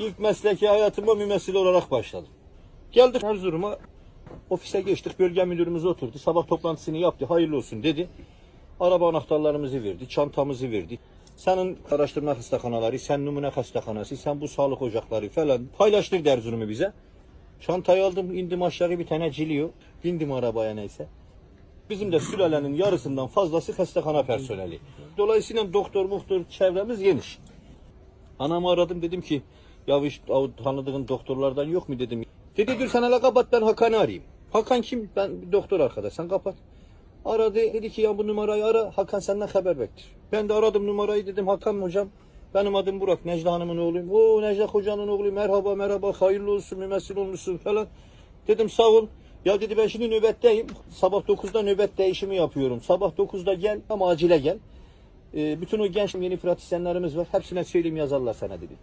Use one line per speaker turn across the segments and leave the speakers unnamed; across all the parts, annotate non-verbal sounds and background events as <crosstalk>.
İlk mesleki hayatıma mümessil olarak başladım. Geldik Erzurum'a. Ofise geçtik. Bölge müdürümüz oturdu. Sabah toplantısını yaptı. Hayırlı olsun dedi. Araba anahtarlarımızı verdi. Çantamızı verdi. Senin araştırma hastaneleri, sen numune hastanesi, sen bu sağlık ocakları falan paylaştırdı Erzurum'u bize. Çantayı aldım, indim aşağı bir tane ciliyor. Bindim arabaya neyse. Bizim de sülalenin yarısından fazlası hastane personeli. Dolayısıyla doktor muhtur çevremiz geniş. Anamı aradım dedim ki ya hiç o tanıdığın doktorlardan yok mu dedim. Dedi dur sen hele kapat ben Hakan'ı arayayım. Hakan kim? Ben bir doktor arkadaş sen kapat. Aradı dedi ki ya bu numarayı ara Hakan senden haber bekler. Ben de aradım numarayı dedim Hakan hocam benim adım Burak Necla Hanım'ın oğluyum. O Necla hocanın oğluyum merhaba merhaba hayırlı olsun mümessil olmuşsun falan. Dedim sağ ol. Ya dedi ben şimdi nöbetteyim. Sabah 9'da nöbet değişimi yapıyorum. Sabah 9'da gel ama acile gel. Ee, bütün o genç yeni pratisyenlerimiz var. Hepsine söyleyeyim yazarlar sana dedi.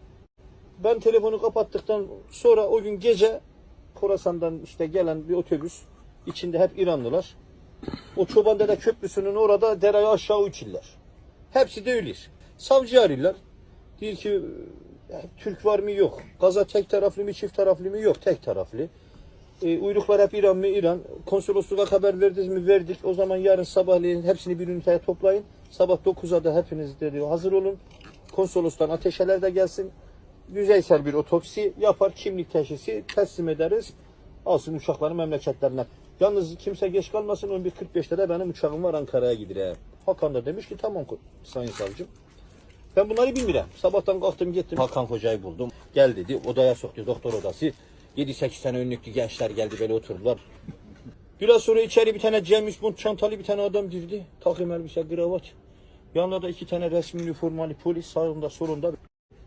Ben telefonu kapattıktan sonra o gün gece Khorasan'dan işte gelen bir otobüs içinde hep İranlılar. O Çobandere Köprüsü'nün orada dereye aşağı uçurlar. Hepsi de öyle. Savcı arıyorlar. Diyor ki "Ya, Türk var mı yok. Gaza tek taraflı mı çift taraflı mı yok tek taraflı. E, uyruklar hep İran mı İran. Konsolosluğa haber verdiniz mi verdik. O zaman yarın sabahleyin hepsini bir üniteye toplayın. Sabah 9'a da hepiniz de diyor hazır olun. Konsolostan ateşeler de gelsin. Yüzeysel bir otopsi yapar. Kimlik teşhisi teslim ederiz. Alsın uçakları memleketlerine. Yalnız kimse geç kalmasın 11.45'te de benim uçağım var Ankara'ya gider. Hakan da demiş ki tamam sayın savcım. Ben bunları bilmiyorum. Sabahtan kalktım gittim. Hakan Hoca'yı buldum. Gel dedi. Odaya soktu. Doktor odası. 7-8 tane önlüklü gençler geldi böyle oturdular. Biraz sonra içeri bir tane James Bond çantalı bir tane adam girdi. Takım elbise, kravat. Yanında da iki tane resmi üniformalı polis sağında solunda.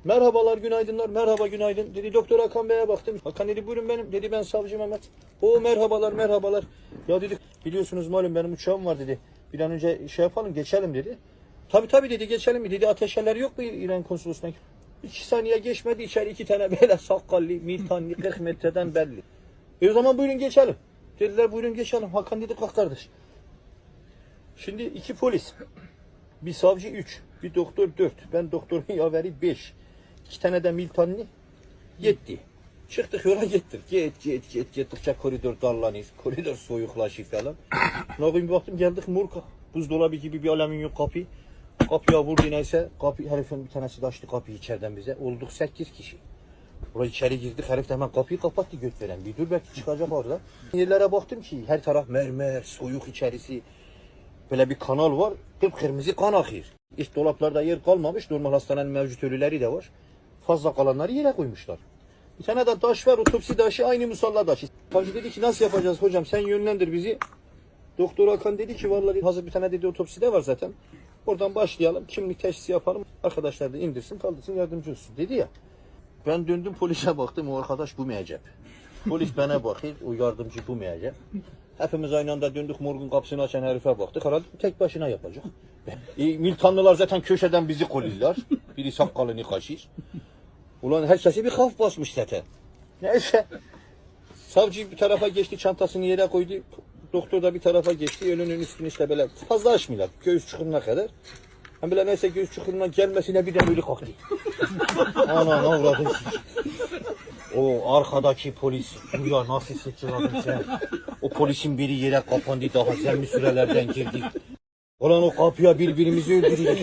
Merhabalar, günaydınlar, merhaba, günaydın. Dedi doktor Hakan Bey'e baktım. Hakan dedi buyurun benim. Dedi ben savcı Mehmet. O merhabalar, merhabalar. Ya dedi biliyorsunuz malum benim uçağım var dedi. Bir an önce şey yapalım, geçelim dedi. Tabi tabi dedi geçelim mi dedi ateşeler yok mu İran konsolosluğuna? İki saniye geçmedi içeri iki tane böyle sakallı, miltanlı, 40 metreden belli. E o zaman buyurun geçelim. Dediler buyurun geçelim. Hakan dedi kalk kardeş. Şimdi iki polis. Bir savcı üç. Bir doktor dört. Ben doktorun yaveri beş. İki tane de miltanlı. Yetti. Çıktık yola gittik. Git git git gittikçe koridor darlanıyor. Koridor soyuklaşıyor falan. Yapayım bir baktım geldik Murka. Buzdolabı gibi bir alüminyum kapı. Kapıya vurdu neyse. Kapı, herifin bir tanesi de açtı kapıyı içeriden bize. Olduk sekiz kişi. Buraya içeri girdik. Herif de hemen kapıyı kapattı göt veren. Bir dur belki çıkacak orada. Yerlere baktım ki her taraf mermer, soyuk içerisi. Böyle bir kanal var. Kıpkırmızı kan akıyor. İç dolaplarda yer kalmamış. Normal hastanenin mevcut ölüleri de var. Fazla kalanları yere koymuşlar. Bir tane de taş var. Otopsi taşı aynı musalla taşı. Savcı dedi ki nasıl yapacağız hocam sen yönlendir bizi. Doktor Hakan dedi ki vallahi hazır bir tane dedi otopsi de var zaten. Oradan başlayalım. Kimlik teşhisi yapalım. Arkadaşlar da indirsin kaldırsın yardımcı olsun dedi ya. Ben döndüm polise baktım o arkadaş bu meyecep. Polis bana bakıyor o yardımcı bu meyecep. Hepimiz aynı anda döndük morgun kapısını açan herife baktık. Herhalde tek başına yapacak. E, Miltanlılar zaten köşeden bizi kolluyorlar. Biri sakalını kaşır. Ulan herkesi bir haf basmış zaten. Neyse. Savcı bir tarafa geçti çantasını yere koydu. Doktor da bir tarafa geçti. Önünün üstünü işte böyle fazla açmıyorlar. Göğüs çukuruna kadar. Hem bile neyse göğüs çukuruna gelmesine bir de böyle kalktı. <laughs> Ana ne uğradın O arkadaki polis. Ya nasıl sıçradın sen? O polisin biri yere kapandı daha zemli sürelerden girdi. Ulan o kapıya birbirimizi öldürüyor.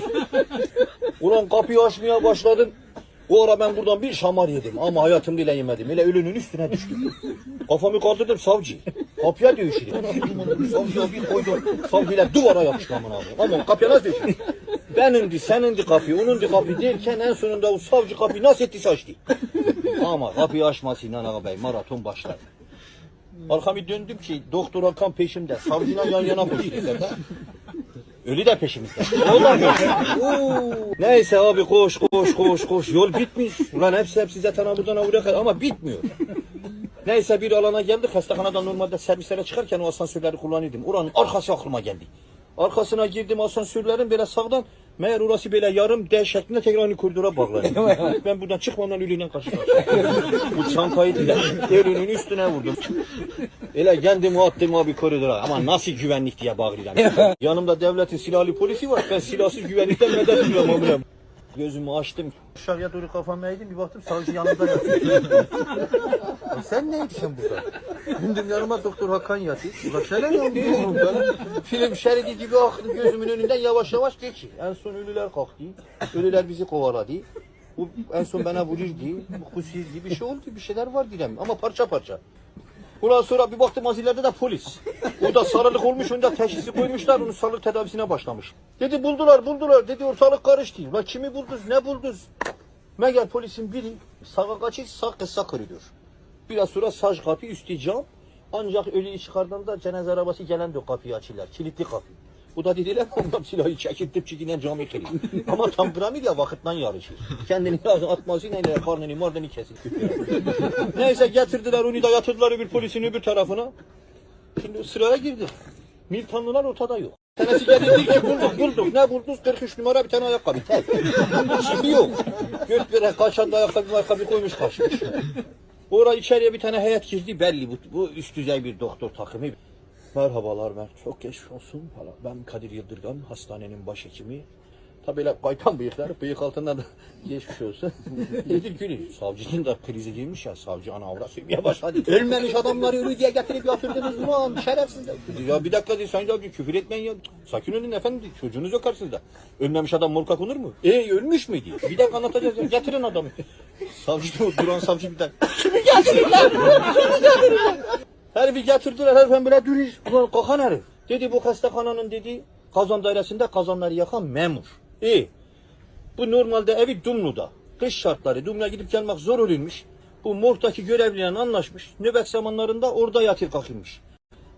Ulan kapıyı açmaya başladım. O ara ben buradan bir şamar yedim ama hayatımda ile yemedim. Öyle ölünün üstüne düştüm. Kafamı kaldırdım savcı. Kapıya dövüşüyor. Savcıya bir koydum. Savcıyla duvara yapıştı amına abi. Ama kapıya nasıl dövüşüyor? Benimdi, senindi kapı, onundu kapı derken en sonunda o savcı kapıyı nasıl ettiyse açtı. Ama kapıyı açmasıyla ağa bey maraton başladı. Arkamı döndüm ki doktor Hakan peşimde. Savcıyla yan yana koşuyorlar da. Ölü de peşimizde. Vallahi. <laughs> Neyse abi koş koş koş koş. Yol bitmiş. Ulan hepsi hepsi zaten buradan buraya kadar ama bitmiyor. Neyse bir alana geldik. Hastahanadan normalde servislere çıkarken o asansörleri kullanıyordum. Oranın arkası aklıma geldi. Arkasına girdim asansörlerin böyle sağdan. Meğer orası böyle yarım D şeklinde tekrar aynı koridora bağlanıyor. <laughs> ben buradan çıkmadan ölüyle karşı karşıya. Bu çantayı ölünün üstüne vurdum. Öyle kendimi attım abi koridora. Ama nasıl güvenlik diye bağırıyorum. Yanımda devletin silahlı polisi var. Ben silahsız güvenlikten medet abi. Gözümü açtım. Dışarıya doğru kafamı eğdim bir baktım savcı yanımda yatıyor. <laughs> E sen ne ediyorsun burada? Gündüm yanıma doktor Hakan yatıyor. Ulan sen ne yapıyorsun? Ben film şeridi gibi aktı gözümün önünden yavaş yavaş geçiyor. En son ölüler kalktı. Ölüler bizi kovaladı. Bu en son bana vururdu. Bu kusirdi bir şey oldu. Bir şeyler var direm ama parça parça. Ondan sonra bir baktım azilerde de polis. Orada sarılık olmuş, onda teşhisi koymuşlar, onun sarılık tedavisine başlamış. Dedi buldular, buldular. Dedi ortalık karıştı. Ulan kimi buldunuz, ne buldunuz? Meğer polisin biri sağa kaçır, sağ kısa koridor. Biraz sonra saç kapı, üstü cam. Ancak ölüyü çıkardığında cenaze arabası gelen de o kapıyı açırlar. Kilitli kapı. Bu da dediler <laughs> ondan silahı çekiltip çikinen camı kırıyor. Ama tam piramid ya vakıttan yarışır. Kendini lazım atmasıyla ile karnını mardını kesir. <laughs> Neyse getirdiler onu da yatırdılar bir polisin öbür tarafına. Şimdi sıraya girdik. Miltanlılar ortada yok. Tanesi geldi ki bulduk bulduk. Ne buldunuz? 43 numara bir tane ayakkabı. Tek. Şimdi yok. Göt veren kaçan da ayakkabı ayakkabı koymuş kaçmış. Oraya içeriye bir tane heyet girdi belli bu, bu üst düzey bir doktor takımı. Merhabalar Mert. Çok geçmiş olsun. Ben Kadir Yıldırgan, hastanenin başhekimi. Tabii öyle kaytan bıyıklar, bıyık altından da <laughs> geçmiş olsun. <laughs> Yedir günü. Savcının da krizi girmiş ya, savcı ana avra sövmeye başladı. <laughs> Ölmemiş adamları ölü diye getirip yatırdınız mı. Dedi, Ya bir dakika dedi, Sayın Savcı küfür etmeyin ya. Sakin olun efendim, çocuğunuz yok karşınızda. Ölmemiş adam morka konur mu? E ölmüş mü diye. Bir dakika anlatacağız ya, getirin adamı. Savcı duran savcı bir dakika. Kimi getirin lan? Kimi getirin lan? Herifi getirdiler herifin böyle duruyor. Ulan kokan herif. Dedi bu hastanenin dedi kazan dairesinde kazanları yakan memur. İyi. Bu normalde evi Dumlu'da. Kış şartları. Dumlu'ya gidip gelmek zor olurmuş. Bu morgdaki görevliyle anlaşmış. Nöbet zamanlarında orada yatır kalkılmış.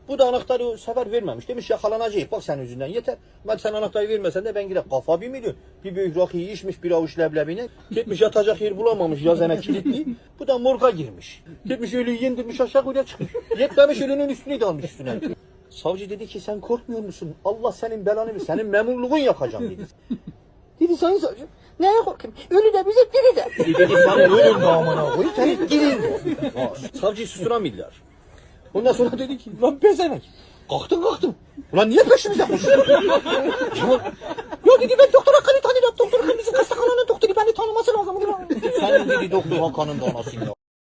Bu da anahtarı o sefer vermemiş. Demiş yakalanacak. Bak sen yüzünden yeter. Ben sen anahtarı vermesen de ben gidip kafa bir milyon. Bir büyük rakıyı içmiş bir avuç leblebine. Gitmiş yatacak yer bulamamış yazana kilitli. Bu da morga girmiş. Gitmiş ölüyü indirmiş aşağı kuyuya çıkmış. Yetmemiş ölünün üstünü de almış üstüne. Savcı dedi ki sen korkmuyor musun? Allah senin belanı ver. Senin memurluğun yakacağım dedi. Dedi sayın savcı. Neye korkayım? Ölü de bize diri de. dedi sana ölüm de amına koyayım. Senin dirin de. Ha, Savcıyı susturamadılar. Ondan sonra dedi ki lan pezenek. Kalktın kalktın. Ulan niye peşimize koşuyorsun? <laughs> ya, ya dedi ben doktor Hakan'ı tanıyorum. Doktor Hakan bizim hastanenin doktoru beni tanıması lazım. Sen dedi doktor Hakan'ın da anasın ya.